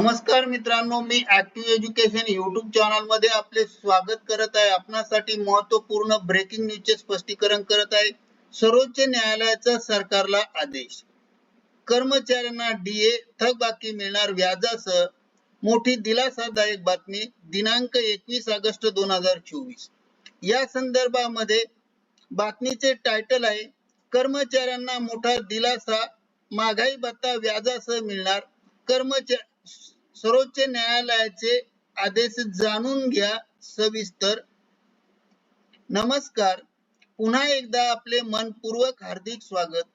नमस्कार मित्रांनो मी ऍक्टिव्ह एज्युकेशन युट्यूब चॅनलमध्ये आपले स्वागत करत आहे. आपणासाठी महत्त्वपूर्ण ब्रेकिंग न्यूजचे स्पष्टीकरण करत आहे. सर्वोच्च न्यायालयाचा सरकारला आदेश. कर्मचाऱ्यांना डीए थकबाकी मिळणार व्याजासह मोठी दिलासादायक बातमी दिनांक एकवीस ऑगस्ट दोन हजार चोवीस. या संदर्भामध्ये बातमीचे टायटल आहे कर्मचाऱ्यांना मोठा दिलासा महागाई भत्ता व्याजासह मिळणार कर्मचारी सर्वोच्च न्यायालयाचे आदेश जाणून घ्या सविस्तर. नमस्कार. पुन्हा एकदा आपले मनपूर्वक हार्दिक स्वागत.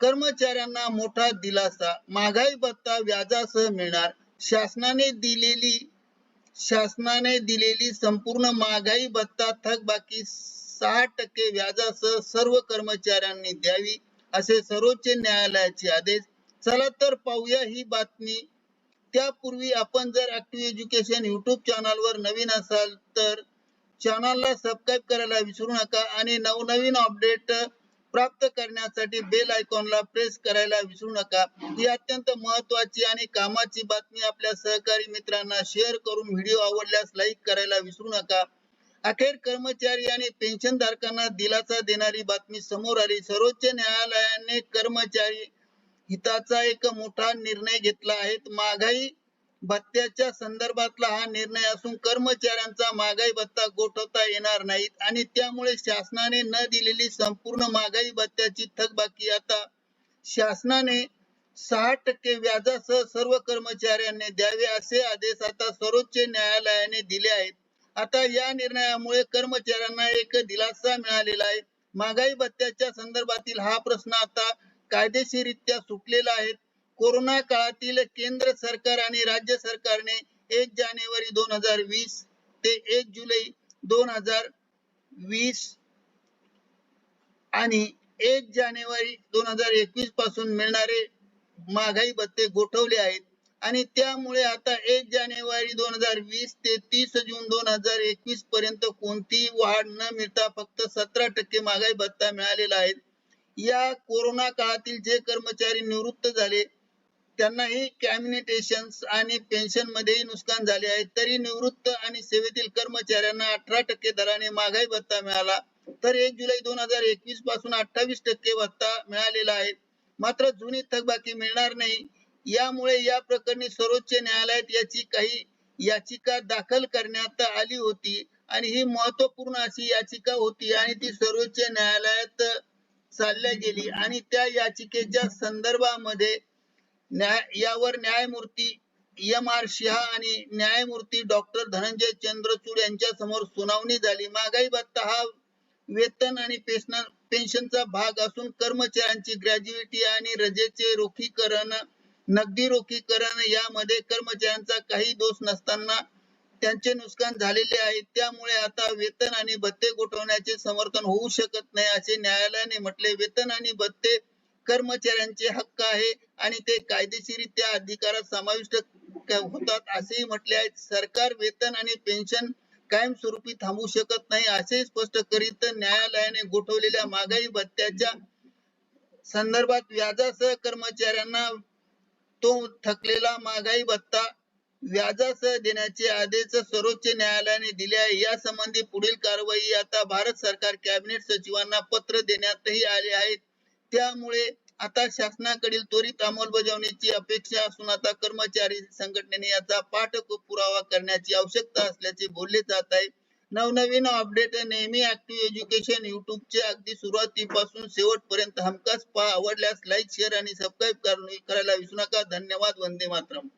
कर्मचाऱ्यांना मोठा दिलासा. महागाई भत्ता व्याजासह मिळणार. शासनाने दिलेली शासनाने दिलेली संपूर्ण महागाई भत्ता थकबाकी सहा टक्के व्याजासह सर्व कर्मचाऱ्यांनी द्यावी असे सर्वोच्च न्यायालयाचे आदेश. चला तर पाहूया ही बातमी. त्यापूर्वी आपण जर ऍक्टिव्ह एज्युकेशन युट्यूब चॅनल वर नवीन असाल तर चॅनलला सबस्क्राईब करायला विसरू नका आणि नवनवीन अपडेट प्राप्त करण्यासाठी बेल आयकॉनला प्रेस करायला विसरू नका. ही अत्यंत महत्वाची आणि कामाची बातमी आपल्या सहकारी मित्रांना शेअर करून व्हिडिओ आवडल्यास लाईक करायला विसरू नका. अखेर कर्मचारी आणि पेन्शन धारकांना दिलासा देणारी बातमी समोर आली. सर्वोच्च न्यायालयाने कर्मचारी हिताचा एक मोठा निर्णय घेतला आहे. महागाई भत्त्याच्या संदर्भातला हा निर्णय असून कर्मचाऱ्यांचा महागाई भत्ता गोठवता येणार नाहीत आणि त्यामुळे शासनाने न दिलेली संपूर्ण महागाई भत्त्याची थकबाकी आता शासनाने सहा टक्के व्याजासह सर्व कर्मचाऱ्यांनी द्यावे असे आदेश आता सर्वोच्च न्यायालयाने दिले आहेत. आता या निर्णयामुळे कर्मचाऱ्यांना एक दिलासा मिळालेला आहे. महागाई भत्त्याच्या संदर्भातील हा प्रश्न आता कायदेशीरित्या सुटलेला आहे. कोरोना काळातील केंद्र सरकार आणि राज्य सरकारने एक जानेवारी दोन हजार वीस ते एक जुलै दोन हजार वीस आणि एक जानेवारी दोन हजार एकवीसपासून मिळणारे महागाई भत्ते गोठवले आहेत. आणि त्यामुळे आता एक जानेवारी दोन हजार वीस ते तीस जून दोन हजार एकवीस पर्यंत कोणतीही वाढ न मिळता फक्त सतरा टक्के महागाई भत्ता मिळालेला आहे. या कोरोना काळातील जे कर्मचारी निवृत्त झाले त्यांनाही कॅम्युनिटेशन आणि पेन्शन मध्येही नुकसान झाले आहे. तरी निवृत्त आणि सेवेतील कर्मचाऱ्यांना अठरा टक्के दराने महागाई भत्ता मिळाला. तर एक जुलै दोन हजार एकवीसपासून अठ्ठावीस टक्के भत्ता मिळालेला आहे. मात्र जुनी थकबाकी मिळणार नाही. यामुळे या प्रकरणी सर्वोच्च न्यायालयात याची काही याचिका दाखल करण्यात आली होती. आणि ही महत्त्वपूर्ण अशी याचिका होती आणि ती सर्वोच्च न्यायालयात चालल्या गेली. आणि त्या याचिकेच्या संदर्भामध्ये न्याय यावर न्यायमूर्ती एम आर शहा आणि न्यायमूर्ती डॉक्टर धनंजय चंद्रचूड यांच्या समोर सुनावणी झाली. महागाई भत्ता हा वेतन आणि पेन्शनचा भाग असून कर्मचाऱ्यांची ग्रॅज्युएटी आणि रजेचे रोखीकरण नगदी रोखीकरण यामध्ये कर्मचाऱ्यांचा काही दोष नसताना त्यांचे नुकसान झालेले आहे. त्यामुळे आता वेतन आणि भत्ते गोठवण्याचे समर्थन होऊ शकत नाही असे न्यायालयाने म्हटले. वेतन आणि भत्ते कर्मचाऱ्यांचे हक्क आहे आणि ते कायदेशीरित्या अधिकारात समाविष्ट होतात असेही म्हटले आहे. सरकार वेतन आणि पेन्शन कायमस्वरूपी थांबवू शकत नाही असे स्पष्ट करीत न्यायालयाने गोठवलेल्या महागाई भत्त्याच्या संदर्भात व्याजासह कर्मचाऱ्यांना तो थकलेला महागाई भत्ता व्याजासह देण्याचे आदेश सर्वोच्च न्यायालयाने दिले आहे. या संबंधी पुढील कारवाई आता भारत सरकार कॅबिनेट सचिवांना पत्र देण्यातही आले आहेत. त्यामुळे आता शासनाकडील त्वरित अंमलबजावणीची अपेक्षा असून आता कर्मचारी संघटनेने याचा पाठपुरावा करण्याची आवश्यकता असल्याचे बोलले जात आहे. नवनवीन अपडेट नेहमी ऍक्टिव्ह एज्युकेशन युट्यूबचे अगदी सुरुवातीपासून शेवटपर्यंत हमखास पहा. आवडल्यास लाईक शेअर आणि सबस्क्राईब करायला विसरू नका. धन्यवाद. वंदे मातरम.